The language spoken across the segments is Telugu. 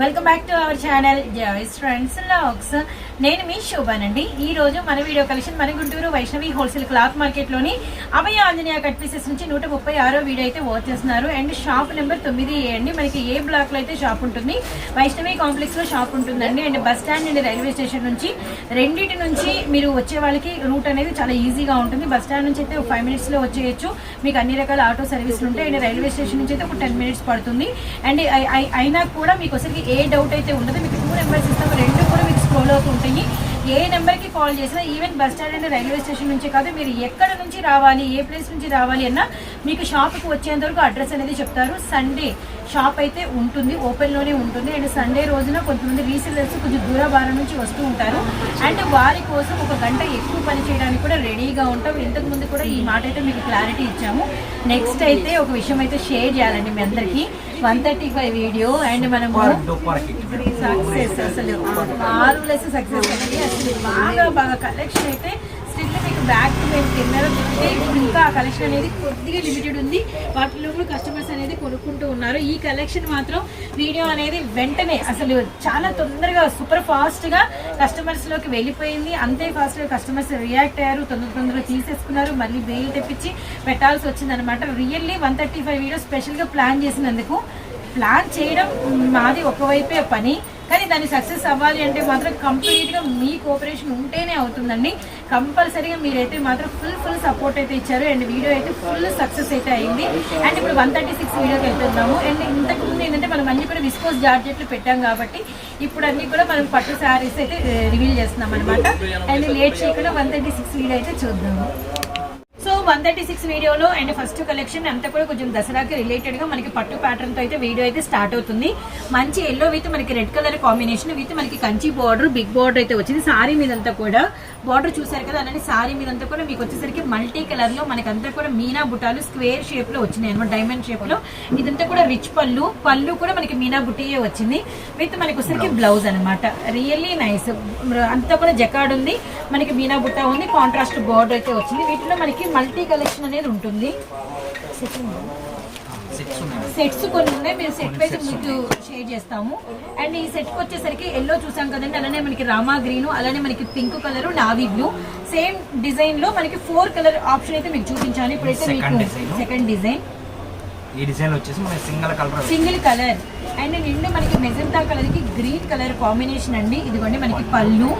Welcome back to our channel Joy's friends lakhs నేను మీ శోభానండి. ఈ రోజు మన వీడియో కలెక్షన్ మన గుంటూరు వైష్ణవి హోల్సేల్ క్లాత్ మార్కెట్లోని అభయ ఆంజనేయ కట్ పీసెస్ నుంచి నూట ముప్పై ఆరో వీడియో అయితే వాచ్ చేస్తున్నారు. అండ్ షాప్ నెంబర్ తొమ్మిది ఏ అండి. మనకి ఏ బ్లాక్లో అయితే షాప్ ఉంటుంది? వైష్ణవి కాంప్లెక్స్లో షాప్ ఉంటుందండి. And bus stand and railway station నుంచి రెండింటి నుంచి మీరు వచ్చే వాళ్ళకి రూట్ అనేది చాలా ఈజీగా ఉంటుంది. బస్ స్టాండ్ నుంచి అయితే ఒక ఫైవ్ మినిట్స్లో వచ్చేయచ్చు. మీకు అన్ని రకాల ఆటో సర్వీసులు ఉంటాయి. అండ్ రైల్వే స్టేషన్ నుంచి అయితే ఒక టెన్ మినిట్స్ పడుతుంది. అండ్ అయినా కూడా మీకు అసలు ఏ డౌట్ అయితే ఉండదు. మీకు టూ నెంబర్స్ ఇస్తాము. రెండు కూడా మీకు స్క్రోల్ అవుతుంటాయి ఏ నెంబర్కి కాల్ చేసినా even bus stand and railway station నుంచి కాదు మీరు ఎక్కడ నుంచి రావాలి ఏ ప్లేస్ నుంచి రావాలి అన్నా మీకు షాప్కి వచ్చేంత వరకు అడ్రస్ అనేది చెప్తారు. సండే షాప్ అయితే ఉంటుంది ఓపెన్లోనే ఉంటుంది. అండ్ సండే రోజున కొంతమంది రీసెలర్స్ కొంచెం దూర భారం నుంచి వస్తూ ఉంటారు. అండ్ వారి కోసం ఒక గంట ఎక్కువ పని చేయడానికి కూడా రెడీగా ఉంటాం. ఇంతకుముందు కూడా ఈ మాట అయితే మీకు క్లారిటీ ఇచ్చాము. నెక్స్ట్ అయితే ఒక విషయం అయితే షేర్ చేయాలండి మీ అందరికీ. One thirty five video and మనము సక్సెస్ అసలు మార్వలెస్ సక్సెస్ అండి అసలు బాగా బాగా కలెక్షన్ అయితే బ్యాక్ మేము మేము తిన్నారు ఇప్పుడు ఇంకా ఆ కలెక్షన్ అనేది కొద్దిగా లిమిటెడ్ ఉంది. వాటిలో కూడా కస్టమర్స్ అనేది కొనుక్కుంటూ ఉన్నారు. ఈ కలెక్షన్ మాత్రం వీడియో అనేది వెంటనే అసలు చాలా తొందరగా సూపర్ ఫాస్ట్గా కస్టమర్స్లోకి వెళ్ళిపోయింది. అంతే ఫాస్ట్గా కస్టమర్స్ రియాక్ట్ అయ్యారు తొందర తొందరగా తీసేసుకున్నారు. మళ్ళీ బెయిల్ తెప్పించి పెట్టాల్సి వచ్చింది అనమాట really one thirty five video స్పెషల్గా ప్లాన్ చేసినందుకు ప్లాన్ చేయడం మాది ఒకవైపే పని. కానీ దాన్ని సక్సెస్ అవ్వాలి అంటే మాత్రం కంప్లీట్గా మీ కోఆపరేషన్ ఉంటేనే అవుతుందండి. కంపల్సరీగా మీరైతే మాత్రం ఫుల్ ఫుల్ సపోర్ట్ అయితే ఇచ్చారు. అండ్ వీడియో అయితే ఫుల్ సక్సెస్ అయితే అయింది. అండ్ ఇప్పుడు వన్ థర్టీ సిక్స్ వీడియోకి వెళ్తున్నాము. అండ్ ఇంతకు ముందు ఏంటంటే మనం అన్ని కూడా విస్కోస్ జార్జెట్లు పెట్టాం కాబట్టి ఇప్పుడు అన్ని కూడా మనం పట్టు శారీస్ అయితే రివీల్ చేస్తున్నాం అనమాట అండ్ లేట్ చేయకుండా వన్ థర్టీ సిక్స్ వీడియో అయితే చూద్దాము. వన్ థర్టీ సిక్స్ వీడియోలో అండ్ ఫస్ట్ కలెక్షన్ అంతా కూడా కొంచెం దసరాకి రిలేటెడ్గా మనకి పట్టు ప్యాటర్న్తో అయితే వీడియో అయితే స్టార్ట్ అవుతుంది. మంచి ఎల్లో విత్ మనకి రెడ్ కలర్ కాంబినేషన్ విత్ మనకి కంచి బార్డర్ బిగ్ బార్డర్ అయితే వచ్చింది. సారీ మీదంతా కూడా బార్డర్ చూసారు కదా అలానే సారీ మీదంతా కూడా మీకు వచ్చేసరికి మల్టీ కలర్లో మనకి అంతా కూడా మీనా బుటాలు స్క్వేర్ షేప్లో వచ్చినాయి అనమాట డైమండ్ షేప్లో ఇదంతా కూడా రిచ్ పళ్ళు. పళ్ళు కూడా మనకి మీనా బుట్టియే వచ్చింది. విత్ మనకి వచ్చేసరికి బ్లౌజ్ అనమాట. Really nice. అంతా కూడా జకాడ్ ఉంది. మనకి మీనా బుట్ట ఉంది. కాంట్రాస్ట్ బార్డర్ అయితే వచ్చింది. వీటిలో మనకి మల్టీ కలెక్షన్ అనేది ఉంటుంది. సెట్స్ కొన్ని ఉన్నాయి. మేము సెట్ వైజ్ మీకు షేర్ చేస్తాము. అండ్ ఈ సెట్కి వచ్చేసరికి ఎల్లో చూసాం కదండి. అలానే మనకి రామా గ్రీన్ అలానే మనకి pink colour navy blue same డిజైన్లో మనకి ఫోర్ కలర్ ఆప్షన్ అయితే మీకు చూపించాను. ఇప్పుడైతే మీకు. సెకండ్ డిజైన్ ఈ డిజైన్ వచ్చేసి మనకి single colour single colour. And నిండు మనకి మెజంతా కలర్కి గ్రీన్ కలర్ కాంబినేషన్ అండి. ఇదిగోండి మనకి పళ్ళు.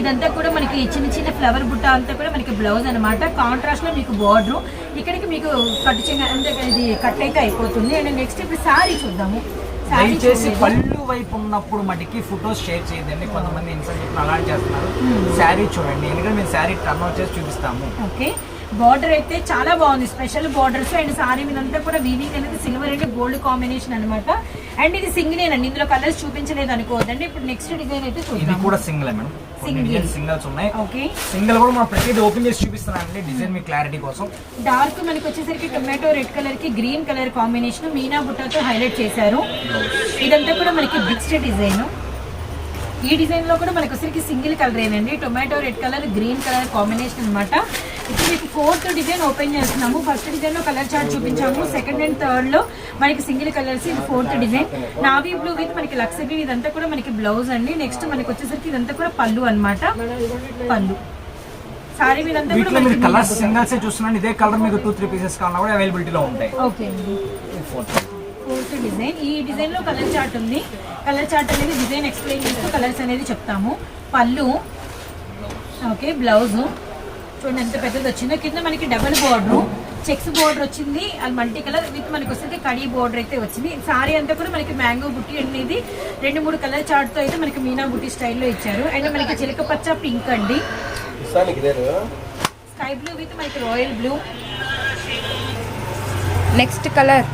ఇదంతా కూడా మనకి చిన్న చిన్న ఫ్లవర్ బుట్ట అంతా కూడా మనకి బ్లౌజ్ అనమాట కాంట్రాస్ట్లో మీకు బార్డర్. ఇక్కడికి మీకు కట్ అంటే ఇది కట్ అయితే అయిపోతుంది. అండ్ నెక్స్ట్ ఇప్పుడు సారీ చూద్దాము. సారీ దయచేసి పళ్ళు వైపు ఉన్నప్పుడు మటుకి ఫొటోస్ షేర్ చేయదండి కొంతమంది ఇన్సల్ట్ చెప్పిన అలా చేస్తున్నారు. శారీ చూడండి. ఎందుకంటే మేము శారీ టర్న్ చేసి చూపిస్తాము. ఓకే. బార్డర్ అయితే చాలా బాగుంది. స్పెషల్ బార్డర్స్ అండ్ సారీ మీదంతా కూడా వీవింగ్ అనేది సిల్వర్ అండ్ గోల్డ్ కాంబినేషన్ అనమాట అండ్ ఇది సింగిల్ అండి. ఇందులో కలర్స్ చూపించలేదు అనుకోవద్దండి. ఇప్పుడు నెక్స్ట్ డిజైన్ అయితే చూద్దాం కూడా సింగిల్ మేడం. సింగిల్స్ ఉన్నాయి. ఓకే. సింగిల్ కూడా మనం ప్రతిదీ ఓపెన్ చేసి చూపిస్తున్నానండి డిజైన్ మీ క్లారిటీ కోసం. డార్క్ మనకి వచ్చేసరికి టొమాటో రెడ్ కలర్కి గ్రీన్ కలర్ కాంబినేషన్ మీనా బుట్టతో హైలైట్ చేశారు. ఇదంతా కూడా మనకి బిగ్స్ట్ డిజైన్. ఈ డిజైన్లో కూడా మనకి వచ్చరికి సింగిల్ కలర్ ఏనండి. Tomato red colour green colour combination అన్నమాట. ఇప్పుడు మీకు ఫోర్త్ డిజైన్ ఓపెన్ చేస్తున్నాము. ఫస్ట్ డిజైన్లో కలర్ చార్ట్ చూపించాము. సెకండ్ అండ్ థర్డ్లో మనకి సింగిల్ కలర్స్ ఇది fourth design navy blue with మనకి లక్స్ గ్రీన్ ఇదంతా కూడా మనకి బ్లౌజ్ అండి. నెక్స్ట్ మనకి వచ్చేసరికి ఇదంతా కూడా పళ్ళు అన్నమాట. పళ్ళు. సారీ మీదంతా కూడా వీటిలో మీరు మనకి కలర్స్ సింగల్స్ చూస్తున్నాను. ఇదే కలర్ మీకు టూ త్రీ పీసెస్ కావాలన్నా కూడా అవైలబిలిటీలో ఉంటాయి. ఓకే ఫోర్త్ డిజైన్ ఈ డిజైన్లో కలర్ చార్ట్ ఉంది. కలర్ చార్ట్ అనేది డిజైన్ ఎక్స్ప్లెయిన్ చేస్తూ కలర్స్ అనేది చెప్తాము. పళ్ళు. ఓకే బ్లౌజ్ చూడండి ఎంత పెద్దది వచ్చిందో. కింద మనకి డబల్ బోర్డర్ చెక్స్ బోర్డర్ వచ్చింది. అది మల్టీ కలర్ విత్ మనకి వస్తుంది కడీ బోర్డర్ అయితే వచ్చింది. సారీ అంతా కూడా మనకి మ్యాంగో బుట్టి అనేది రెండు మూడు కలర్ చార్ట్తో అయితే మనకి మీనా బుట్టి స్టైల్లో ఇచ్చారు. అండ్ మనకి చిలక పచ్చ పింక్ అండి. స్కై బ్లూ విత్ మనకి royal blue next colour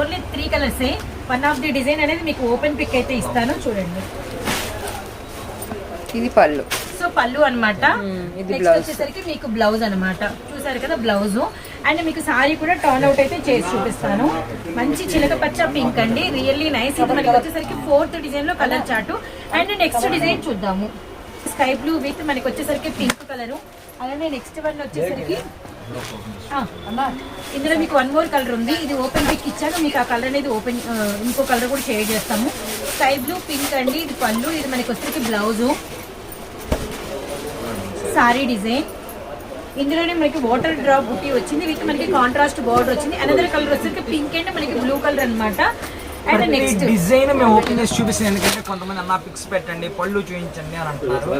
only three colours one of the design అనేది మీకు ఓపెన్ పిక్ అయితే ఇస్తాను. చూడండి. ఇది పళ్ళు. సో పళ్ళు ఇది నెక్స్ట్. వచ్చేసరికి మీకు బ్లౌజ్ అన్నమాట. చూసారు కదా బ్లౌజ్ అండ్ మీకు సారీ కూడా టర్న్ అవుట్ అయితే చేసి చూపిస్తాను. మంచి చిలక పచ్చ పింక్ అండి. రియల్లీ నైస్ ఇది మనకి వచ్చేసరికి ఫోర్త్ డిజైన్లో colour chart and next design చూద్దాము. స్కై బ్లూ విత్ మనకి వచ్చేసరికి పింక్ కలర్ అలానే నెక్స్ట్ వన్ వచ్చేసరికి ఇందులో మీకు వన్ మోర్ కలర్ ఉంది. ఇది ఓపెన్ పిక్ ఇచ్చాను. మీకు ఆ కలర్ అనేది ఓపెన్ ఇంకో కలర్ కూడా షేర్ చేస్తాము. స్కై బ్లూ పింక్ అండి. ఇది పళ్ళు. ఇది మనకి వచ్చేసి బ్లౌజు సారీ డిజైన్. ఇందులోనే మనకి వాటర్ డ్రాప్ బుట్టి వచ్చింది. విత్ మనకి కాంట్రాస్ట్ బార్డర్ వచ్చింది. అనదర్ కలర్ వచ్చేసరికి పింక్ అండ్ మనకి బ్లూ కలర్ అండ్ ప్రతి నెక్స్ట్ డిజైన్ మేము ఓపెన్ చేసి చూపిస్తాం. ఎందుకంటే కొంతమంది అన్న పిక్స్ పెట్టండి పళ్ళు చూపించండి అని అంటున్నారు.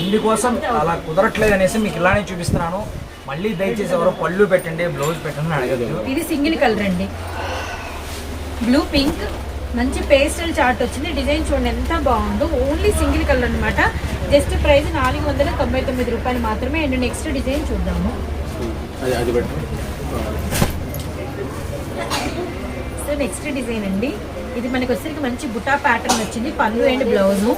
అందుకోసం అలా కుదరట్లేదు అనేసి మీకు ఇలానే చూపిస్తున్నాను. మళ్ళీ దయచేసి ఎవరో పళ్ళు పెట్టండి బ్లౌజ్ పెట్టండి అడగదు ఇది సింగిల్ కలర్ అండి. బ్లూ పింక్ మంచి పేస్టల్ చార్ట్ వచ్చింది. డిజైన్ చూడండి ఎంత బాగుందో. ఓన్లీ సింగిల్ కలర్ అన్నమాట. జస్ట్ ప్రైస్ నాలుగు వందల తొంభై తొమ్మిది రూపాయలు మాత్రమే. అండ్ నెక్స్ట్ డిజైన్ చూద్దాము. సో నెక్స్ట్ డిజైన్ అండి. ఇది మనకి వచ్చేసరికి మంచి బుటా ప్యాటర్న్ వచ్చింది. పళ్ళు అండ్ బ్లౌజు.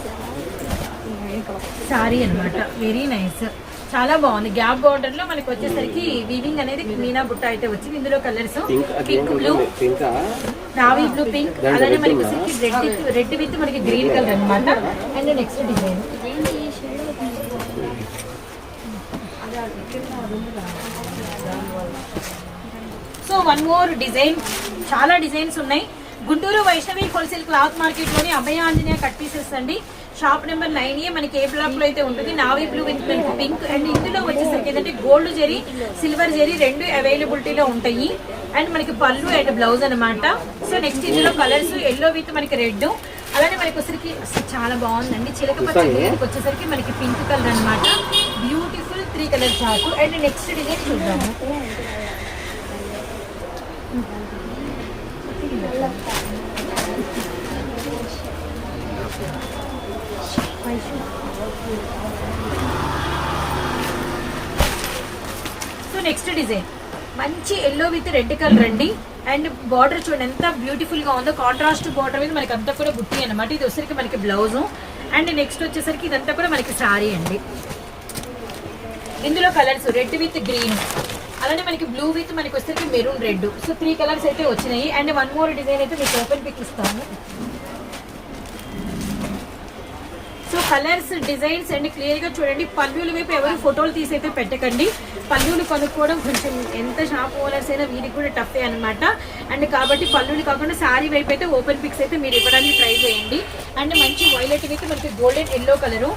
సారీ అన్నమాట. Very nice. చాలా బాగుంది. గ్యాప్ బార్డర్లో మనకి వచ్చేసరికి వీవింగ్ అనేది మీనా బుట్ట అయితే వచ్చింది. ఇందులో కలర్స్ పింక్ బ్లూ. రావి బ్లూ పింక్. అలానే మనకి రెడ్ రెడ్ విత్ మనకి గ్రీన్ కలర్ అన్నమాట. And next design. So one more design చాలా డిజైన్స్ ఉన్నాయి. గుంటూరు వైష్ణవి హోల్సేల్ క్లాత్ మార్కెట్లోని అభయ ఆంజనేయ కట్ పీసెస్ అండి. షాప్ నెంబర్ నైన్ ఏ మనకి ఏ బ్లాక్లో అయితే ఉంటుంది navy blue with pink. And ఇందులో వచ్చేసరికి ఏంటంటే గోల్డ్ జెరీ సిల్వర్ జెరీ రెండు అవైలబిలిటీలో ఉంటాయి. అండ్ మనకి పళ్ళు అండ్ బ్లౌజ్ అన్నమాట. సో నెక్స్ట్ ఇందులో కలర్స్ ఎల్లో విత్ మనకి రెడ్. అలానే మనకి వచ్చేసరికి చాలా బాగుందండి. చిలక పచ్చ గ్రీన్కి వచ్చేసరికి మనకి పింక్ కలర్ అన్నమాట. Beautiful three colour chart and next design చూద్దాము. సో నెక్స్ట్ డిజైన్ మంచి ఎల్లో విత్ రెడ్ కలర్ అండి. అండ్ బార్డర్ చూడండి ఎంత బ్యూటిఫుల్గా ఉందో. కాంట్రాస్ట్ బార్డర్ మీద మనకి అంతా కూడా బుట్టి అనమాట ఇది వచ్చేసరికి మనకి బ్లౌజ్ అండ్ నెక్స్ట్ వచ్చేసరికి ఇదంతా కూడా మనకి సారీ అండి. ఇందులో కలర్స్ రెడ్ విత్ గ్రీన్ అలానే మనకి బ్లూ విత్ మనకి వచ్చేసరికి maroon red so three colours అయితే వచ్చినాయి. అండ్ వన్ మోర్ డిజైన్ అయితే మీకు ఓపెన్ పిక్ ఇస్తాము సో కలర్స్ డిజైన్స్ అండ్ క్లియర్గా చూడండి. పల్లుల వైపు ఎవరు ఫోటోలు తీసి అయితే పెట్టకండి. పల్లులు కొనుక్కోవడం కొంచెం ఎంత షాప్ ఓనర్స్ అయినా వీరికి కూడా టఫే అనమాట అండ్ కాబట్టి పల్లులు కాకుండా శారీ వైపు అయితే ఓపెన్ పిక్స్ అయితే మీరు ఇవ్వడానికి ట్రై చేయండి. అండ్ మంచి వైలెట్ అయితే మనకి గోల్డెన్ ఎల్లో కలరు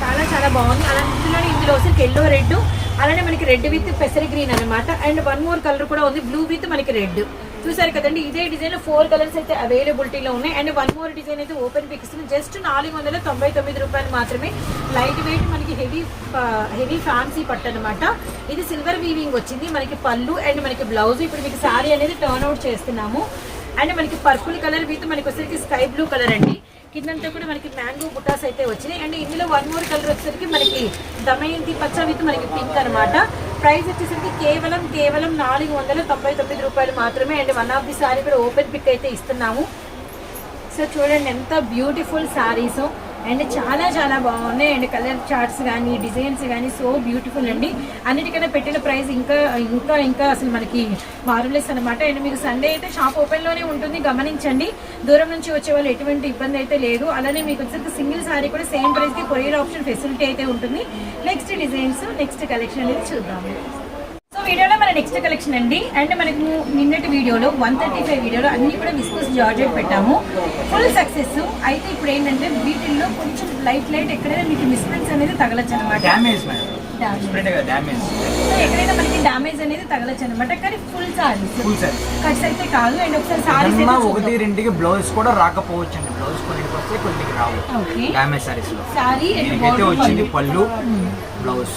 చాలా చాలా బాగుంది. అలా ఇందులో ఇందులో వచ్చి ఎల్లో రెడ్ అలానే మనకి రెడ్ విత్ పెసరి గ్రీన్ అనమాట అండ్ వన్ మోర్ కలర్ కూడా ఉంది బ్లూ విత్ మనకి రెడ్ చూసారు కదండి ఇదే డిజైన్లో ఫోర్ కలర్స్ అయితే అవైలబిలిటీలో ఉన్నాయి. అండ్ వన్ మోర్ డిజైన్ అయితే ఓపెన్ పిక్స్ జస్ట్ నాలుగు వందల తొంభై తొమ్మిది రూపాయలు మాత్రమే. లైట్ వెయిట్ మనకి హెవీ హెవీ ఫ్యాన్సీ పట్టు అనమాట ఇది సిల్వర్ వీవింగ్ వచ్చింది. మనకి పళ్ళు అండ్ మనకి బ్లౌజ్ ఇప్పుడు మీకు శారీ అనేది టర్న్ అవుట్ చేస్తున్నాము. అండ్ మనకి పర్పుల్ కలర్ విత్ మనకి వచ్చేసరికి స్కై బ్లూ కలర్ అండి. కిందంతా కూడా మనకి మ్యాంగో బుటాస్ అయితే వచ్చినాయి. అండ్ ఇందులో వన్ మోర్ కలర్ వచ్చేసరికి మనకి దమయంతి పచ్చ విత్ మనకి పింక్ అనమాట ప్రైస్ వచ్చేసరికి కేవలం కేవలం నాలుగు వందల తొంభై తొమ్మిది రూపాయలు మాత్రమే. And one of the sari కూడా ఓపెన్ పిక్ అయితే ఇస్తున్నాము. సో చూడండి ఎంత బ్యూటిఫుల్ సారీస్ అండ్ చాలా చాలా బాగున్నాయి. అండ్ కలర్ చార్ట్స్ కానీ డిజైన్స్ కానీ సో బ్యూటిఫుల్ అండి. అన్నిటికన్నా పెట్టిన ప్రైస్ ఇంకా ఇంకా ఇంకా అసలు మనకి మారులెస్ అనమాట అండ్ మీకు సండే అయితే షాప్ ఓపెన్లోనే ఉంటుంది. గమనించండి. దూరం నుంచి వచ్చే వాళ్ళు ఎటువంటి ఇబ్బంది అయితే లేదు. అలానే మీకు వచ్చేసి సింగిల్ సారీ కూడా సేమ్ ప్రైస్కి కొరియర్ ఆప్షన్ ఫెసిలిటీ అయితే ఉంటుంది. నెక్స్ట్ డిజైన్స్ నెక్స్ట్ కలెక్షన్ అనేది చూద్దాము సో వీడియోలో మన నెక్స్ట్ కలెక్షన్ అండి. అండ్ మనకు నిన్నటి వీడియోలో వన్ థర్టీ ఫైవ్ వీడియోలో అన్ని కూడా విస్కోస్ జార్జెట్ పెట్టాము. ఫుల్ సక్సెస్ అయితే ఇప్పుడు ఏంటంటే వీటిల్లో కొంచెం లైట్ లైట్ ఎక్కడైనా మీకు మిస్ప్రింట్స్ అనేది తగలచ్చు అనమాట ఎక్కడైనా మనకి డామేజ్ అనేది తగలచ్చు అనమాట కానీ full saris full set cuts అయితే కాదు. అండ్ ఒకసారి సారీస్ ఒకటి రెండుకి బ్లౌజ్ కూడా రాకపోవచ్చు అండి బ్లౌజ్ కొన్నిటికి వస్తే కొన్నిటికి రావు. ఓకే. డ్యామేజ్ సారీస్లో. సారీ వచ్చింది పళ్ళు. బ్లౌజ్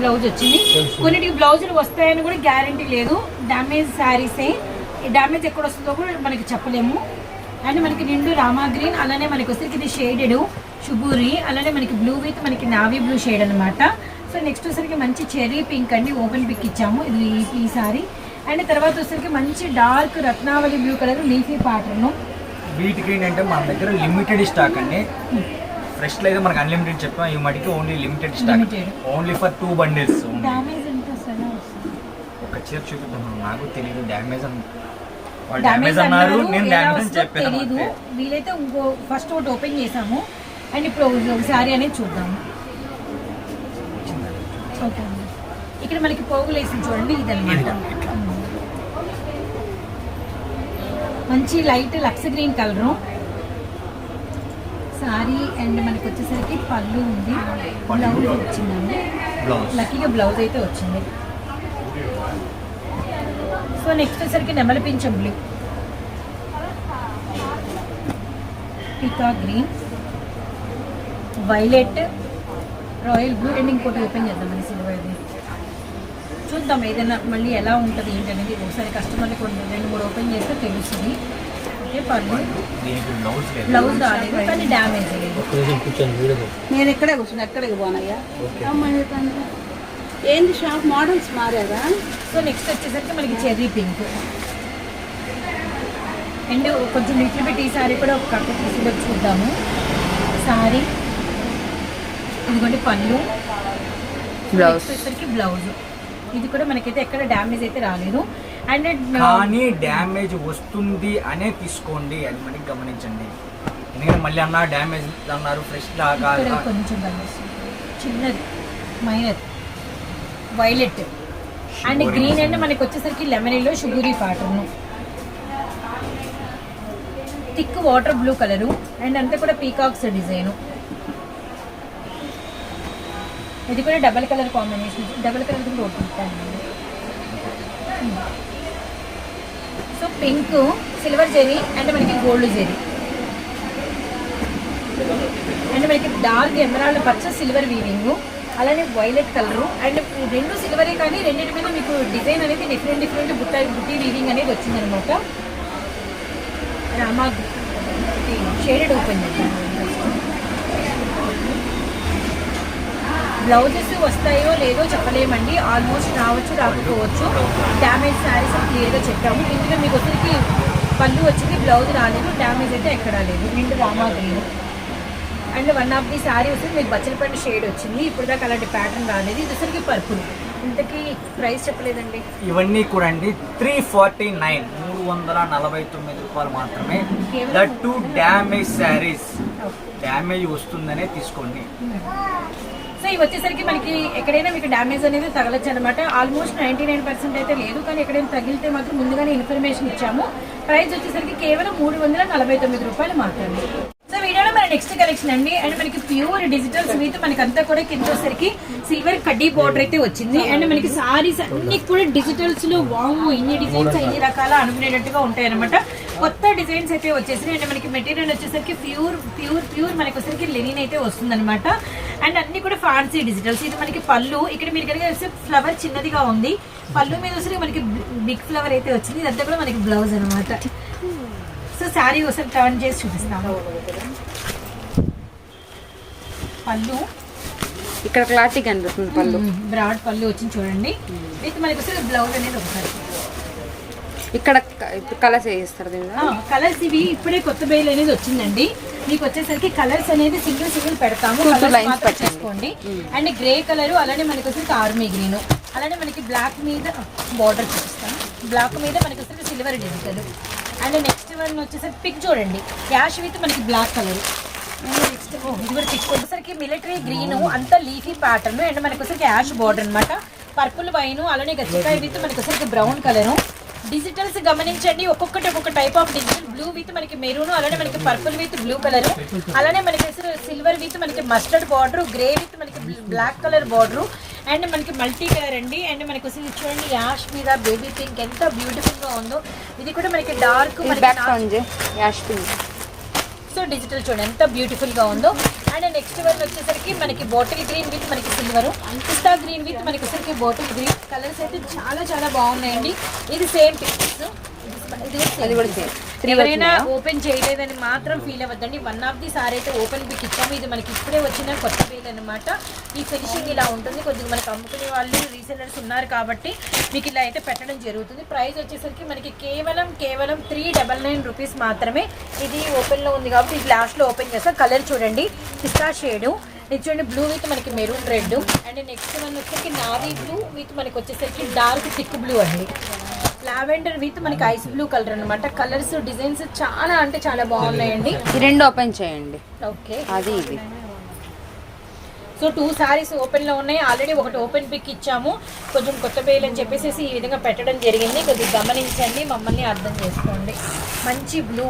బ్లౌజ్ వచ్చింది. కొన్నిటికి బ్లౌజులు వస్తాయని కూడా గ్యారంటీ లేదు. డ్యామేజ్ శారీసే డ్యామేజ్ ఎక్కడ వస్తుందో కూడా మనకి చెప్పలేము. అండ్ మనకి నిండు రామా గ్రీన్ అలానే మనకి వచ్చేసరికి ఇది షేడెడ్ షుబూరి అలానే మనకి బ్లూ విత్ మనకి నావీ బ్లూ షేడ్ అనమాట సో నెక్స్ట్ వచ్చేసరికి మంచి చెర్రీ పింక్ అండి ఓపెన్ పిక్ ఇచ్చాము. ఇది ఈ- సారీ. అండ్ తర్వాత వచ్చేసరికి మంచి డార్క్ రత్నావళి బ్లూ కలర్ లీఫీ ప్యాటర్న్ వీటికి ఏంటంటే మన దగ్గర లిమిటెడ్ స్టాక్ అండి. ఫ్రెష్లో అయితే మనకి అన్లిమిటెడ్ చెప్పాం. ఈ మటుకి only limited stock. Only for two bundles ఒక చీర చూపిద్దాం. నాకు తెలియదు డ్యామేజ్ అని డ్యామేజ్ అన్నారు. నేను డ్యామేజ్ చెప్పాను. వీలైతే ఇంకో ఫస్ట్ ఒకటి ఓపెన్ చేసాము అండ్ ఇప్పుడు ఒకసారి అనేది చూద్దాము. ఇక్కడ మనకి పోగులు వేసి చూడండి ఇదన్నమాట. మంచి light lux green colour. Sari and మనకి వచ్చేసరికి పళ్ళు ఉంది. బ్లౌజ్ వచ్చిందండి. లక్కీగా బ్లౌజ్ అయితే వచ్చింది. సో నెక్స్ట్ వచ్చేసరికి నెమలి పింఛం blue పీకా green violet royal blue and ఇంకోటి ఓపెన్ చేద్దామని సిల్వర్ది చూద్దాం ఏదైనా మళ్ళీ ఎలా ఉంటుంది ఏంటనేది ఒకసారి కస్టమర్ని కొన్ని రెండు మూడు ఓపెన్ చేస్తే తెలుస్తుంది. ఓకే పర్లు దీనికి బ్లౌజ్ రాలేదు కానీ డ్యామేజ్ లేదు. నేను ఇక్కడే కూర్చున్నా ఎక్కడికి పోనయ్యా. ఏంది షాప్? మోడల్స్ మారారా సో నెక్స్ట్ వచ్చేసరికి మనకి చెర్రీ పింక్. అండ్ కొంచెం లిటిల్ బిట్ ఈ సారీ కూడా ఒక కట్ట తీసి కూడా చూద్దాము. సారీ. ఇదిగోండి పళ్ళు. నెక్స్ట్ వచ్చేసరికి బ్లౌజ్. ఇది కూడా మనకైతే ఎక్కడ డ్యామేజ్ అయితే రాలేదు. అండ్ కానీ డ్యామేజ్ వస్తుంది అనే తీసుకోండి. అది మనకి గమనించండి. ఎందుకంటే మళ్ళీ అన్న డ్యామేజ్ అన్నారు ఫ్రెష్ లాగా కొంచెం చిన్నది minor violet and green and మనకి వచ్చేసరికి lemon yellow sugary pattern thick water blue colour and అంతా కూడా పీకాక్స్ డిజైన్ ఇది కూడా double colour combination. Double colour కూడా open so pink silver zari and మనకి గోల్డ్ జెరీ అండ్ మనకి డార్క్ ఎమరాల్డ్ పచ్చ సిల్వర్ వీవింగ్ అలానే వైలెట్ కలరు అండ్ రెండు సిల్వరే కానీ రెండింటి మీద మీకు డిజైన్ అనేది డిఫరెంట్ డిఫరెంట్ బుట్ట బుట్టి వీవింగ్ అనేది వచ్చిందనమాట. రామా షేడెడ్ ఓపెన్ చేద్దాం. బ్లౌజెస్ వస్తాయో లేదో చెప్పలేమండి. ఆల్మోస్ట్ రావచ్చు రాకపోవచ్చు. డ్యామేజ్ శారీస్ అని క్లియర్గా చెప్పాము. ఇందులో మీకు వచ్చరికి పళ్ళు వచ్చింది బ్లౌజ్ రాలేదు డ్యామేజ్ అయితే ఎక్కడా లేదు. నిండు Rama green and one of the sari వచ్చి మీకు బచ్చలపండు షేడ్ వచ్చింది. ఇప్పుడు దాకా అలాంటి ప్యాటర్న్ రాలేదు. ఇది వచ్చరికి పర్పుల్ ఇంతకీ ప్రైస్ చెప్పలేదండి. ఇవన్నీ కూడా అండి. త్రీ ఫార్టీ నైన్ మూడు వందల నలభై తొమ్మిది రూపాయలు మాత్రమే. That to damage saris damage వస్తుందనే తీసుకోండి. సో ఇవి వచ్చేసరికి మనకి ఎక్కడైనా మీకు డ్యామేజ్ అనేది తగలచ్చు అనమాట ఆల్మోస్ట్ నైంటీ నైన్ పర్సెంట్ అయితే లేదు కానీ ఎక్కడైనా తగిలితే మాత్రం ముందుగానే ఇన్ఫర్మేషన్ ఇచ్చాము. ప్రైస్ వచ్చేసరికి కేవలం మూడు వందల నలభై తొమ్మిది రూపాయలు మాత్రమే. నెక్స్ట్ కలెక్షన్ అండి. అండ్ మనకి ప్యూర్ డిజిటల్స్ విత్ మనకి అంతా కూడా కింద వచ్చేసరికి సిల్వర్ కడ్డీ బార్డర్ అయితే వచ్చింది. అండ్ మనకి సారీస్ అన్ని కూడా డిజిటల్స్లో వాము ఇన్ని డిజైన్స్ ఇన్ని రకాల అనుకునేటట్టుగా ఉంటాయి అనమాట కొత్త డిజైన్స్ అయితే వచ్చేసి అండ్ మనకి మెటీరియల్ వచ్చేసరికి ప్యూర్ ప్యూర్ ప్యూర్ మనకి వచ్చేసరికి లెనిన్ అయితే వస్తుంది అనమాట అండ్ అన్ని కూడా ఫ్యాన్సీ డిజిటల్స్ ఇది మనకి పళ్ళు. ఇక్కడ మీరు కనుక చూస్తే ఫ్లవర్ చిన్నదిగా ఉంది. పళ్ళు మీద వచ్చేసరికి మనకి బిగ్ ఫ్లవర్ అయితే వచ్చింది. ఇదంతా కూడా మనకి బ్లౌజ్ అనమాట సో శారీ ఒకసారి టర్న్ చేసి చూపిస్తాము పళ్ళు. ఇక్కడ క్లారిటీ కనిపిస్తుంది పళ్ళు. బ్రాడ్ పళ్ళు వచ్చింది చూడండి. విత్ మనకి వచ్చేసి బ్లౌజ్ అనేది ఒకసారి. ఇక్కడ కలర్స్ వేయిస్తారు దీనిలో? కలర్స్ ఇవి ఇప్పుడే కొత్త బేల్ అనేది వచ్చిందండి. మీకు వచ్చేసరికి కలర్స్ అనేది సింగిల్ సింగిల్ పెడతాము. చేసుకోండి. అండ్ గ్రే కలర్ అలానే మనకి వచ్చేసి ఆర్మీ గ్రీన్ అలానే మనకి బ్లాక్ మీద బార్డర్ చూపిస్తాను. బ్లాక్ మీద మనకి వచ్చేసి silver digital and next one వచ్చేసరికి పిక్ చూడండి. యాష్ విత్ మనకి బ్లాక్ కలర్. ఇది కూడా పిక్ వచ్చేసరికి మిలిటరీ గ్రీన్ అంతా లీఫీ ప్యాటర్న్ అండ్ మనకి వచ్చేసరికి యాష్ బార్డర్ అన్నమాట. పర్పుల్ వైన్ అలానే గచ్చికాయ విత్ మనకి వచ్చేసరికి బ్రౌన్ కలర్ డిజిటల్స్ గమనించండి. ఒక్కొక్కటి ఒక్కొక్క type of digital blue with మనకి మెరూన్ అలానే మనకి పర్పుల్ విత్ బ్లూ కలర్ అలానే మనకి సిల్వర్ విత్ మనకి మస్టర్డ్ బార్డర్ గ్రే విత్ మనకి బ్లాక్ కలర్ బార్డర్ అండ్ మనకి మల్టీ కలర్ అండి. అండ్ మనకి వచ్చి చూడండి యాష్ మీద బేబీ పింక్ ఎంత బ్యూటిఫుల్గా ఉందో. ఇది కూడా మనకి dark ash pink so digital చూడండి ఎంత బ్యూటిఫుల్గా ఉందో. అండ్ నెక్స్ట్ వన్ వచ్చేసరికి మనకి బాటిల్ గ్రీన్ విత్ మనకి సిల్వర్. పిస్తా గ్రీన్ విత్ మనకి వచ్చేసరికి బాటిల్ గ్రీన్. కలర్స్ అయితే చాలా చాలా బాగున్నాయండి. ఇది సేమ్ పిక్స్ అది కూడా సేమ్. త్రీ ఎవరైనా ఓపెన్ చేయలేదని మాత్రం ఫీల్ అవ్వద్దండి. వన్ ఆఫ్ ది సారీ అయితే ఓపెన్ పిక్ ఇచ్చాము. ఇది మనకి ఇప్పుడే వచ్చిన కొత్త పేల్ అనమాట ఈ ఫినిషింగ్ ఇలా ఉంటుంది. కొద్దిగా మనకి అమ్ముకునే వాళ్ళు రీసెలర్స్ ఉన్నారు కాబట్టి మీకు ఇలా అయితే పెట్టడం జరుగుతుంది. ప్రైస్ వచ్చేసరికి మనకి కేవలం కేవలం త్రీ డబల్ నైన్ రూపీస్ మాత్రమే ఇది ఓపెన్లో ఉంది కాబట్టి ఇది లాస్ట్లో ఓపెన్ చేస్తాం. కలర్ చూడండి. పిస్తా షేడు ఇది చూడండి బ్లూ విత్ మనకి maroon red and next one వచ్చేసరికి నావీ బ్లూ విత్ మనకి వచ్చేసరికి డార్క్ థిక్ బ్లూ అండి. లావెండర్ విత్ మనకి ఐస్ బ్లూ కలర్ అన్నమాట. కలర్స్ డిజైన్స్ చాలా అంటే చాలా బాగున్నాయండి. రెండు ఓపెన్ చేయండి. ఓకే. అది ఇది. సో టూ సారీస్ ఓపెన్లో ఉన్నాయి. ఆల్రెడీ ఒకటి ఓపెన్ పిక్ ఇచ్చాము. కొంచెం కొత్త పేర్లు అని చెప్పేసి ఈ విధంగా పెట్టడం జరిగింది. కొద్దిగా గమనించండి. మమ్మల్ని అర్థం చేసుకోండి. మంచి బ్లూ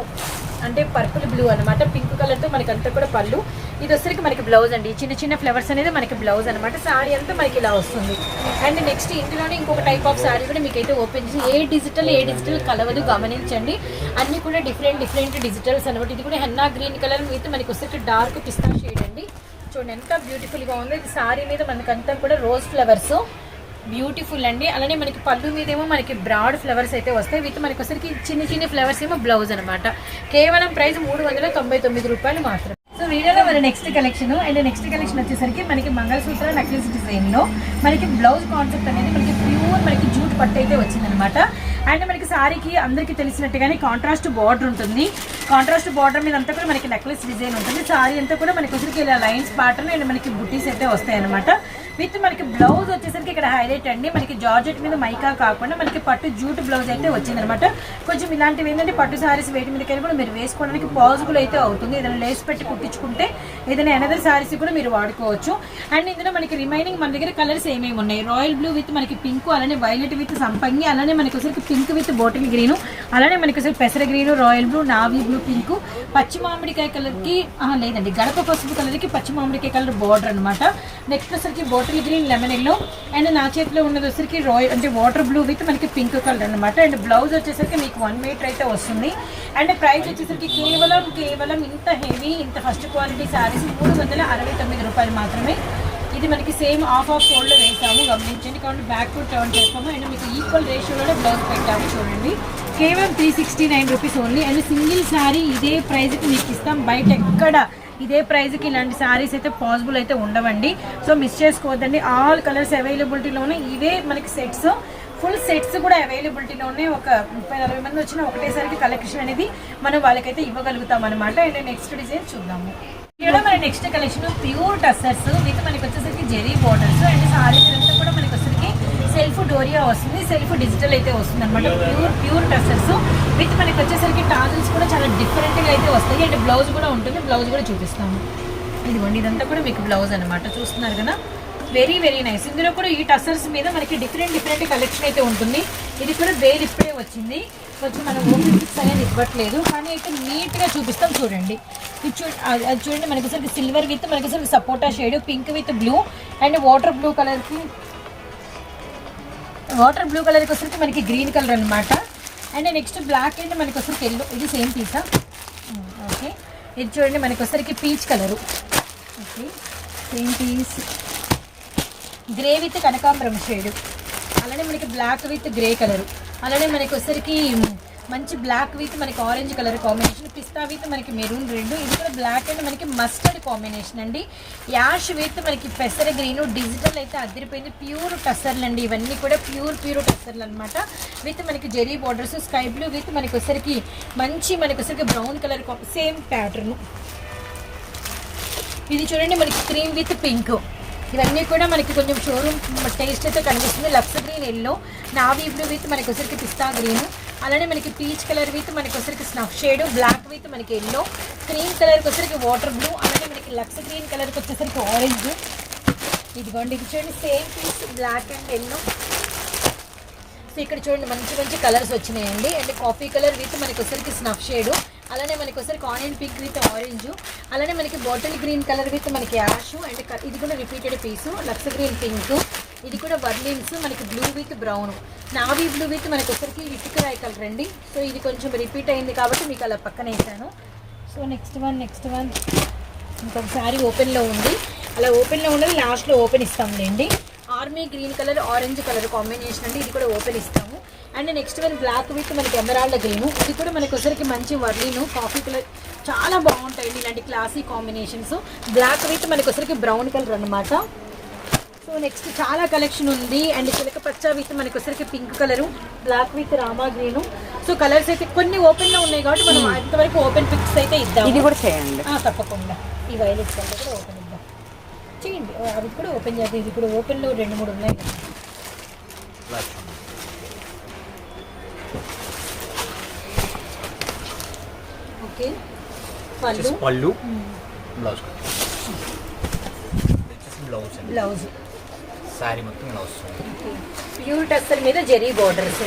అంటే పర్పుల్ బ్లూ అనమాట పింక్ కలర్తో మనకి అంతా కూడా పళ్ళు. ఇది వచ్చేసరికి మనకి బ్లౌజ్ అండి. చిన్న చిన్న ఫ్లవర్స్ అనేది మనకి బ్లౌజ్ అనమాట సారీ అంతా మనకి ఇలా వస్తుంది. అండ్ నెక్స్ట్ ఇందులోనే ఇంకొక టైప్ ఆఫ్ సారీ కూడా మీకైతే ఓపెన్ చేసి ఏ డిజిటల్ ఏ డిజిటల్ కలవదు గమనించండి. అన్ని కూడా డిఫరెంట్ డిఫరెంట్ డిజిటల్స్ అనమాట ఇది కూడా హెన్నా గ్రీన్ కలర్ అయితే మనకి వస్తే డార్క్ పిస్తా షేడ్ అండి. చూడండి ఎంత బ్యూటిఫుల్గా ఉంది. ఇది సారీ మీద మనకంతా కూడా రోజ్ ఫ్లవర్స్ బ్యూటిఫుల్ అండి. అలానే మనకి పళ్ళు మీదేమో మనకి బ్రాడ్ ఫ్లవర్స్ అయితే వస్తాయి. విత్ మనకి వచ్చరికి చిన్న చిన్న ఫ్లవర్స్ ఏమో బ్లౌజ్ అనమాట కేవలం ప్రైస్ మూడు వందల తొంభై తొమ్మిది రూపాయలు మాత్రం సో వీడియోలో మన next collection and next collection వచ్చేసరికి మనకి మంగళసూత్ర నెక్లెస్ డిజైన్లో మనకి బ్లౌజ్ కాన్సెప్ట్ అనేది మనకి ప్యూర్ మనకి జూట్ పట్టు అయితే వచ్చిందనమాట అండ్ మనకి సారీకి అందరికీ తెలిసినట్టుగానే కాంట్రాస్ట్ బార్డర్ ఉంటుంది. కాంట్రాస్ట్ బార్డర్ మీద అంతా కూడా మనకి నెక్లెస్ డిజైన్ ఉంటుంది. సారీ అంతా కూడా మనకి వచ్చరికి ఇలా లైన్స్ ప్యాటర్న్ అండ్ మనకి బుటీస్ అయితే వస్తాయి అనమాట విత్ మనకి బ్లౌజ్ వచ్చేసరికి ఇక్కడ హైలైట్ అండి. మనకి జార్జెట్ మీద మైకా కాకుండా మనకి పట్టు జూట్ బ్లౌజ్ అయితే వచ్చిందనమాట. కొంచెం ఇలాంటివి ఏంటంటే పట్టు సారీస్ వేటి మీదకైనా కూడా మీరు వేసుకోవడానికి పాజిబుల్ అయితే అవుతుంది. ఏదైనా లేస్ పెట్టి కుట్టించుకుంటే ఏదైనా ఎనదర్ సారీస్ కూడా మీరు వాడుకోవచ్చు. అండ్ ఇందులో మనకి రిమైనింగ్ మన దగ్గర కలర్స్ ఏమేమి ఉన్నాయి? రాయల్ బ్లూ విత్ మనకి పింక్ అలానే వైలెట్ విత్ సంపంగి అలానే మనకి వచ్చేసరికి పింక్ విత్ బోటిల్ గ్రీన్ అలానే మనకి వచ్చేసరికి పెసర green royal blue navy blue pink పచ్చి మామిడికాయ కలర్కి లేదండి. గడప పసుపు కలర్కి పచ్చి మామిడికాయ కలర్ బార్డర్ అనమాట నెక్స్ట్ వచ్చరికి bottle green lemon yellow and నా చేతిలో ఉన్నది వచ్చరికి రాయ్ అంటే వాటర్ బ్లూ విత్ మనకి పింక్ కలర్ అనమాట అండ్ బ్లౌజ్ వచ్చేసరికి మీకు వన్ మీటర్ అయితే వస్తుంది. అండ్ ప్రైస్ వచ్చేసరికి కేవలం కేవలం ఇంత హెవీ ఇంత ఫస్ట్ క్వాలిటీ శారీస్ మూడు వందల అరవై తొమ్మిది రూపాయలు మాత్రమే. ఇది మనకి సేమ్ ఆఫ్ ఆఫ్ ఫోల్డ్లో వేసాము. గమనించండి. కాబట్టి బ్యాక్ టు టర్న్ చేస్తాము. అండ్ మీకు ఈక్వల్ రేషియోలో బ్లౌజ్ పెట్టాము చూడండి. కేవలం three sixty nine rupees only and single sari ఇదే ప్రైస్కి మీకు ఇస్తాం. బయట ఎక్కడ ఇదే ప్రైస్కి ఇలాంటి శారీస్ అయితే పాసిబుల్ అయితే ఉండవండి. సో మిస్ చేసుకోవద్దండి. ఆల్ కలర్స్ అవైలబిలిటీలోనే ఇవే మనకి సెట్స్ ఫుల్ సెట్స్ కూడా అవైలబిలిటీలోనే ఒక ముప్పై నలభై మంది వచ్చిన ఒకటేసారికి కలెక్షన్ అనేది మనం వాళ్ళకైతే ఇవ్వగలుగుతాం అనమాట అండ్ నెక్స్ట్ డిజైన్ చూద్దాము. ఇక్కడ మన next collection pure tussars with మనకి వచ్చేసరికి జెరీ బోర్డర్స్ అండ్ శారీస్ అంతా కూడా సెల్ఫ్ డోరియా వస్తుంది. సెల్ఫ్ డిజిటల్ అయితే వస్తుంది అనమాట ప్యూర్ ప్యూర్ టస్సర్స్. విత్ మనకి వచ్చేసరికి టాజల్స్ కూడా చాలా డిఫరెంట్గా అయితే వస్తాయి. అండ్ బ్లౌజ్ కూడా ఉంటుంది. బ్లౌజ్ కూడా చూపిస్తాము. ఇదిగోండి ఇదంతా కూడా మీకు బ్లౌజ్ అనమాట చూస్తున్నారు కదా? వెరీ వెరీ నైస్ ఇందులో కూడా ఈ టసర్స్ మీద మనకి డిఫరెంట్ డిఫరెంట్ కలెక్షన్ అయితే ఉంటుంది. ఇది కూడా వేలు ఇప్పుడే వచ్చింది. కొంచెం మనం ఓపెన్ పిక్స్ అనేది ఇవ్వట్లేదు. కానీ అయితే నీట్గా చూపిస్తాం. చూడండి. ఇది చూ అది చూడండి. మనకి సిల్వర్ విత్ మనకి అసలు సపోటా shade pink with blue and water blue కలర్కి వాటర్ బ్లూ కలర్కి వచ్చరికి మనకి గ్రీన్ కలర్ అనమాట అండ్ నెక్స్ట్ బ్లాక్ అండ్ మనకి వచ్చరికి ఎల్లో ఇది సేమ్ పీసా? ఓకే. ఇది చూడండి మనకి వచ్చరికి peach colour. Okay. Same piece. Grey with కనకాంబరం షేడ్. అలానే మనకి బ్లాక్ విత్ గ్రే కలర్. అలానే మనకి వచ్చరికి మంచి బ్లాక్ విత్ మనకి orange colour combination pista with మనకి మెరూన్ రెండు ఇది కూడా బ్లాక్ అండ్ మనకి మస్టర్డ్ కాంబినేషన్ అండి. యాష్ విత్ మనకి పెసర గ్రీన్ డిజిటల్ అయితే అదిరిపోయింది. ప్యూర్ టసర్లు అండి ఇవన్నీ కూడా ప్యూర్ ప్యూర్ టసర్లు అనమాట విత్ మనకి zari borders sky blue with మనకి ఒకసారికి మంచి మనకి ఒకసారికి బ్రౌన్ కలర్ సేమ్ ప్యాటర్న్ ఇది చూడండి మనకి క్రీమ్ విత్ పింక్ ఇవన్నీ కూడా మనకి కొంచెం షోరూమ్ టేస్ట్ అయితే కనిపిస్తుంది. Lux green yellow navy blue with మనకి ఒకసారికి పిస్తా గ్రీన్ అలానే మనకి పీచ్ కలర్ విత్ మనకి వచ్చరికి స్నఫ్ షేడ్ బ్లాక్ విత్ మనకి ఎల్లో క్రీమ్ కలర్కి వచ్చరికి వాటర్ బ్లూ అలానే మనకి లక్స్ గ్రీన్ కలర్కి వచ్చేసరికి ఆరెంజ్ ఇదిగోండి ఇది చూడండి same piece black and yellow so ఇక్కడ చూడండి మంచి మంచి కలర్స్ వచ్చినాయండి. అండ్ కాఫీ కలర్ విత్ మనకి వచ్చరికి స్నఫ్ షేడ్ అలానే మనకి వచ్చరికి ఆనియన్ పింక్ విత్ ఆరెంజ్ అలానే మనకి బాటిల్ గ్రీన్ కలర్ విత్ మనకి యాష్ అండ్ ఇది కూడా repeated piece lux green pink ఇది కూడా వర్లిన్స్ మనకి blue with brown navy blue with మనకి ఒకరికి ఇటుక రాయి కలర్ అండి. సో ఇది కొంచెం రిపీట్ అయింది కాబట్టి మీకు అలా పక్కన వేసాను so next one next one ఇంకొకసారి ఓపెన్లో ఉంది. అలా ఓపెన్లో ఉన్నది లాస్ట్లో open ఇస్తాంలేండి army green colour orange colour combination అండి. ఇది కూడా ఓపెన్ ఇస్తాము. And next one black with మనకి ఎమరాల్డ్ గ్రీన్ ఇది కూడా మనకి ఒకసారికి మంచి వర్లీను కాఫీ కలర్ చాలా బాగుంటాయండి ఇలాంటి క్లాసీ కాంబినేషన్స్ బ్లాక్ విత్ మనకి ఒకసారికి బ్రౌన్ కలర్ అన్నమాట. సో నెక్స్ట్ చాలా కలెక్షన్ ఉంది. అండ్ చిలక పచ్చ విత్ మనకి వచ్చరికి పింక్ కలరు బ్లాక్ విత్ రామా గ్రీను సో కలర్స్ అయితే కొన్ని ఓపెన్లో ఉన్నాయి కాబట్టి మనం అంతవరకు ఓపెన్ పిక్స్ అయితే ఇద్దాం ఇది కూడా చేయండి. ఆ, తప్పకుండా. ఈ వైలెట్ కలర్ కూడా ఓపెన్ ఇద్దాం. చేయండి. అవి కూడా ఓపెన్ చేద్దాం. ఇది కూడా ఓపెన్లో రెండు మూడు ఉన్నాయి. ఓకే. పళ్ళు. పళ్ళు. బ్లౌజ్ బ్లౌజ్ అండి. బ్లౌజ్ శారీ మొత్తం ఇలా వస్తుంది. ప్యూర్ టస్సర్ మీద జెరీ బోర్డర్స్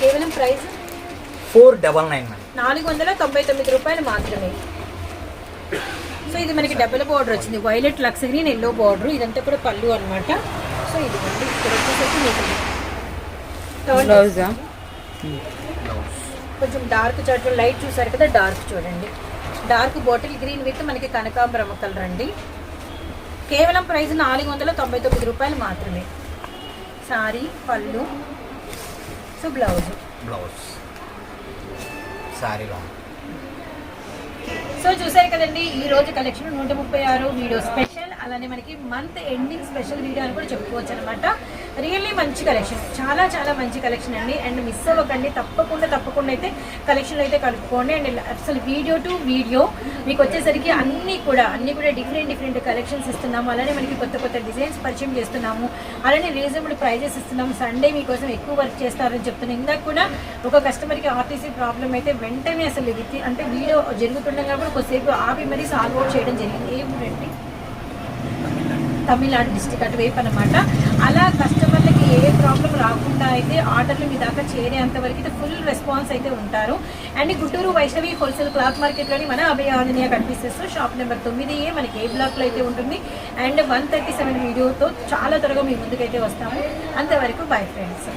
కేవలం price? Four double nine madam నాలుగు వందల తొంభై తొమ్మిది రూపాయలు మాత్రమే. సో ఇది మనకి డబుల్ బార్డర్ వచ్చింది. వైలెట్ లక్స్ గ్రీన్ ఎల్లో బార్డర్ ఇదంతా కూడా పళ్ళు అన్నమాట. సో ఇది ఇక్కడ వచ్చేసరికి మీకు థర్డ్ బ్లౌజ్ కొంచెం డార్క్ చూడండి లైట్ చూసారు కదా డార్క్ చూడండి. డార్క్ బాటిల్ గ్రీన్ విత్ మనకి కనకాంబరం కలర్ అండి. కేవలం ప్రైస్ నాలుగు వందల తొంభై తొమ్మిది రూపాయలు మాత్రమే. సారీ పళ్ళు. So blouse. బ్లౌజ్. శారీలో సో చూసారు కదండి ఈ రోజు కలెక్షన్ నూట ముప్పై ఆరు వీడియో స్పెషల్. అలానే మనకి మంత్ ఎండింగ్ స్పెషల్ వీడియో అని కూడా చెప్పుకోవచ్చు అనమాట రియల్లీ మంచి కలెక్షన్. చాలా చాలా మంచి కలెక్షన్ అండి. అండ్ మిస్ అవ్వకండి. తప్పకుండా తప్పకుండా అయితే కలెక్షన్లు అయితే కలుపుకోండి అండ్ అసలు వీడియో టు వీడియో మీకు వచ్చేసరికి అన్నీ కూడా అన్నీ కూడా డిఫరెంట్ డిఫరెంట్ కలెక్షన్స్ ఇస్తున్నాము. అలానే మనకి కొత్త కొత్త డిజైన్స్ పరిచయం చేస్తున్నాము. అలానే రీజనబుల్ ప్రైజెస్ ఇస్తున్నాము. సండే మీకోసం ఎక్కువ వర్క్ చేస్తారని చెప్తున్నాను. ఇందాక కూడా ఒక కస్టమర్కి ఆర్టీసీ ప్రాబ్లం అయితే వెంటనే అసలు విత్ అంటే వీడియో జరుగుతుండగా కూడా కొద్దిసేపు ఆపి మరీ సాల్వ్ అవుట్ చేయడం జరిగింది. ఏ తమిళనాడు డిస్టిక్ అటువైపు అనమాట అలా కస్టమర్లకి ఏ ప్రాబ్లం రాకుండా అయితే ఆర్డర్లు మీ దాకా చేరేంత వరకు అయితే ఫుల్ రెస్పాన్స్ అయితే ఉంటారు. And Guntur Vaishnavi wholesale cloth మార్కెట్లోని మన అభయ ఆంజనేయ కనిపిస్తూ షాప్ నెంబర్ తొమ్మిది ఏ మనకి ఏ బ్లాక్లో అయితే ఉంటుంది. అండ్ వన్ థర్టీ సెవెన్ వీడియోతో చాలా త్వరగా మీ ముందుకైతే వస్తాము. అంతవరకు బై ఫ్రెండ్స్.